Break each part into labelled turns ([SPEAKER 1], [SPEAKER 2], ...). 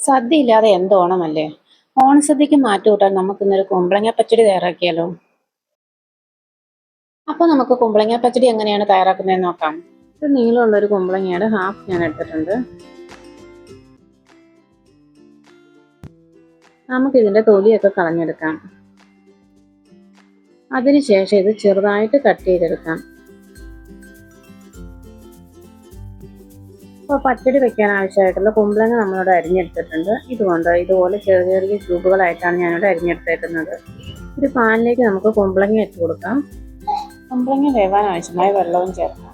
[SPEAKER 1] സദ്യ ഇല്ലാതെ എന്ത് ഓണമല്ലേ? ഓണസദ്യക്ക് മാറ്റി കൂട്ടാൻ നമുക്ക് ഇന്നൊരു കുമ്പളങ്ങ പച്ചടി തയ്യാറാക്കിയാലോ? അപ്പൊ നമുക്ക് കുമ്പളങ്ങ പച്ചടി എങ്ങനെയാണ് തയ്യാറാക്കുന്നതെന്ന് നോക്കാം. ഇത് നീളമുള്ള ഒരു കുമ്പളങ്ങയുടെ ഹാഫ് ഞാൻ എടുത്തിട്ടുണ്ട്. നമുക്ക് ഇതിന്റെ തൊലിയൊക്കെ കളഞ്ഞെടുക്കാം. അതിനുശേഷം ഇത് ചെറുതായിട്ട് കട്ട് ചെയ്തെടുക്കാം. അപ്പോൾ പച്ചടി വെക്കാൻ ആവശ്യമായിട്ടുള്ള കുമ്പളങ്ങ നമ്മളിവിടെ അരിഞ്ഞെടുത്തിട്ടുണ്ട്. ഇതുകൊണ്ട് ഇതുപോലെ ചെറിയ ചെറിയ ക്യൂബുകളായിട്ടാണ് ഞാനിവിടെ അരിഞ്ഞെടുത്തേക്കുന്നത്. ഒരു പാനിലേക്ക് നമുക്ക് കുമ്പളങ്ങ ഇട്ട് കൊടുക്കാം. കുമ്പളങ്ങ വേവാൻ ആവശ്യമായ വെള്ളവും ചേർക്കാം.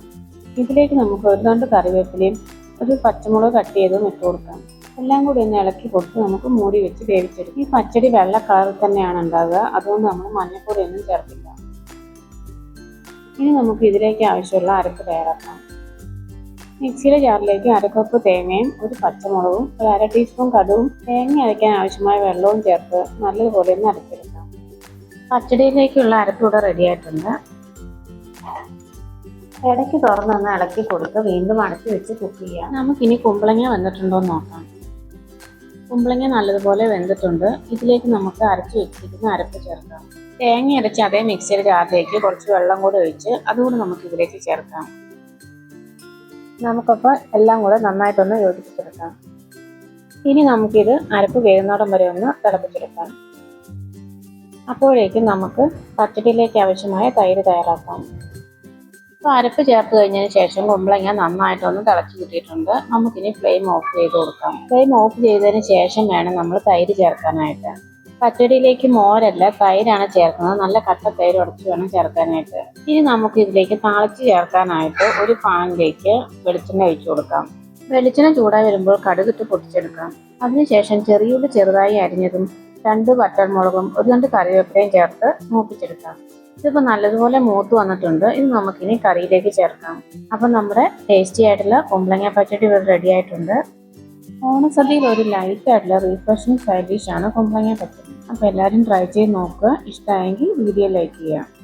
[SPEAKER 1] ഇതിലേക്ക് നമുക്ക് ഒരു രണ്ട് കറിവേപ്പിലയും ഒരു പച്ചമുളക് കട്ട് ചെയ്തും ഇട്ട് കൊടുക്കാം. എല്ലാം കൂടി ഒന്ന് ഇളക്കി കൊടുത്ത് നമുക്ക് മൂടി വെച്ച് വേവിച്ചെടുക്കും. ഈ പച്ചടി വെള്ള കളറിൽ തന്നെയാണ് ഉണ്ടാകുക അതുകൊണ്ട് നമ്മൾ മഞ്ഞപ്പൊടിയൊന്നും ചേർക്കില്ല. ഇനി നമുക്ക് ഇതിലേക്ക് ആവശ്യമുള്ള അരപ്പ് തയ്യാറാക്കാം. മിക്സിയുടെ ജാറിലേക്ക് അരക്കപ്പ് തേങ്ങയും ഒരു പച്ചമുളകും ഒരു അര ടീസ്പൂൺ കടുവും തേങ്ങ അരയ്ക്കാൻ ആവശ്യമായ വെള്ളവും ചേർത്ത് നല്ലതുപോലെ ഒന്ന് അരച്ചെടുക്കാം. പച്ചടിയിലേക്കുള്ള അരപ്പ് റെഡിയായിട്ടുണ്ട് ഇടയ്ക്ക് തുറന്നൊന്ന് ഇളക്കി കൊടുത്ത് വീണ്ടും അടച്ചു വെച്ച് കുക്ക് ചെയ്യാം. നമുക്കിനി കുമ്പളങ്ങ വെന്തിട്ടുണ്ടോ എന്ന് നോക്കാം. കുമ്പളങ്ങ നല്ലതുപോലെ വെന്തിട്ടുണ്ട്. ഇതിലേക്ക് നമുക്ക് അരച്ചു വെച്ചിരിക്കുന്ന അരപ്പ് ചേർക്കാം. തേങ്ങ അരച്ച് അതേ മിക്സിയുടെ ജാറിലേക്ക് കുറച്ച് വെള്ളം കൂടി ഒഴിച്ച് അതുകൂടി നമുക്ക് ഇതിലേക്ക് ചേർക്കാം. നമുക്കപ്പോൾ എല്ലാം കൂടെ നന്നായിട്ടൊന്ന് യോജിപ്പിച്ചെടുക്കാം. ഇനി നമുക്കിത് അരപ്പ് വേകുന്നോടം വരെ ഒന്ന് തിളപ്പിച്ചെടുക്കാം. അപ്പോഴേക്കും നമുക്ക് പച്ചടിയിലേക്ക് ആവശ്യമായ തൈര് തയ്യാറാക്കാം. അപ്പോൾ അരപ്പ് ചേർത്ത് കഴിഞ്ഞതിന് ശേഷം കുമ്പളങ്ങ നന്നായിട്ടൊന്ന് തിളച്ച് കിട്ടിയിട്ടുണ്ട്. നമുക്കിനി ഫ്ലെയിം ഓഫ് ചെയ്ത് കൊടുക്കാം. ഫ്ലെയിം ഓഫ് ചെയ്തതിന് ശേഷം വേണം നമ്മൾ തൈര് ചേർക്കാനായിട്ട്. പച്ചടിയിലേക്ക് മോരല്ല തൈരാണ് ചേർക്കുന്നത്. നല്ല കട്ട തൈര് ഉടച്ച് വേണം ചേർക്കാനായിട്ട്. ഇനി നമുക്ക് ഇതിലേക്ക് താളിച്ച് ചേർക്കാനായിട്ട് ഒരു പാനിലേക്ക് വെളിച്ചെണ്ണ ഒഴിച്ചു കൊടുക്കാം. വെളിച്ചെണ്ണ ചൂടായി വരുമ്പോൾ കടുകിട്ട് പൊട്ടിച്ചെടുക്കാം. അതിനുശേഷം ചെറിയുള്ളി ചെറുതായി അരിഞ്ഞതും രണ്ട് വറ്റൽമുളകും ഒരു രണ്ട് കറിവേപ്പിലയും ചേർത്ത് മൂപ്പിച്ചെടുക്കാം. ഇതിപ്പോൾ നല്ലതുപോലെ മൂത്ത് വന്നിട്ടുണ്ട്. ഇത് നമുക്കിനി കറിയിലേക്ക് ചേർക്കാം. അപ്പം നമ്മുടെ ടേസ്റ്റി ആയിട്ടുള്ള കുമ്പളങ്ങ പച്ചടി ഇവിടെ റെഡി ആയിട്ടുണ്ട്. ഓണസദ്യയിൽ ഒരു ലൈറ്റ് ആയിട്ടുള്ള റീഫ്രഷിംഗ് സൈഡ് ഡിഷാണ് കുമ്പളങ്ങ പച്ചടി. അപ്പോൾ എല്ലാവരും ട്രൈ ചെയ്ത് നോക്കുക. ഇഷ്ടമായെങ്കിൽ വീഡിയോ ലൈക്ക് ചെയ്യുക.